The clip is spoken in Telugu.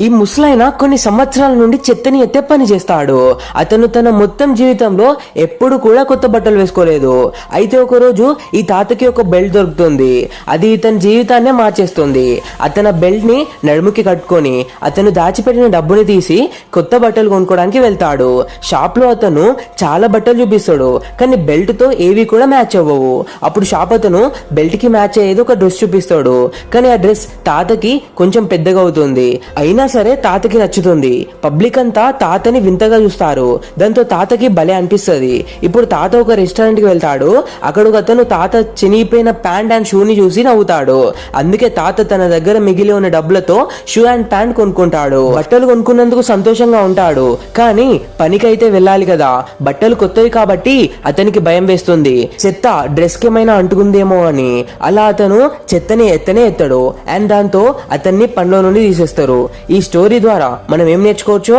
ఈ ముసలాయన కొన్ని సంవత్సరాల నుండి చెత్తని ఎత్తే పని చేస్తాడు. అతను తన మొత్తం జీవితంలో ఎప్పుడు కూడా కొత్త బట్టలు వేసుకోలేదు. అయితే ఒక రోజు ఈ తాతకి ఒక బెల్ట్ దొరుకుతుంది. అది ఇతని జీవితాన్నే మార్చేస్తుంది. అతను బెల్ట్ని నడుముకి కట్టుకొని అతను దాచిపెట్టిన డబ్బుని తీసి కొత్త బట్టలు కొనుక్కోవడానికి వెళ్తాడు. షాప్లో అతను చాలా బట్టలు చూపిస్తాడు కానీ బెల్ట్తో ఏవి కూడా మ్యాచ్ అవ్వవు. అప్పుడు షాప్ అతను బెల్ట్కి మ్యాచ్ అయ్యేది ఒక డ్రెస్ చూపిస్తాడు. కానీ ఆ డ్రెస్ తాతకి కొంచెం పెద్దగా అవుతుంది. అయినా సరే తాతకి నచ్చుతుంది. పబ్లిక్ అంతా తాతని వింతగా చూస్తారు. దాంతో తాతకి భలే అనిపిస్తుంది. ఇప్పుడు తాత ఒక రెస్టారెంట్కి వెళ్తాడు. అక్కడ ఒక అతను తాత చినిగిపోయిన ప్యాంట్ అండ్ షూని చూసి నవ్వుతాడు. అందుకే తాత తన దగ్గర మిగిలి ఉన్న డబ్బులతో షూ అండ్ ప్యాంట్ కొనుక్కుంటాడు. బట్టలు కొనుక్కున్నందుకు సంతోషంగా ఉంటాడు. కానీ పనికైతే వెళ్ళాలి కదా. బట్టలు కొత్తవి కాబట్టి అతనికి భయం వేస్తుంది. చెత్త డ్రెస్కి ఏమైనా అంటుకుందేమో అని. అలా అతను చెత్తని ఎత్తనే ఎత్తడు. అండ్ దాంతో అతన్ని పనిలో నుండి తీసేస్తారు. ఈ స్టోరీ ద్వారా మనం ఏం నేర్చుకోవచ్చు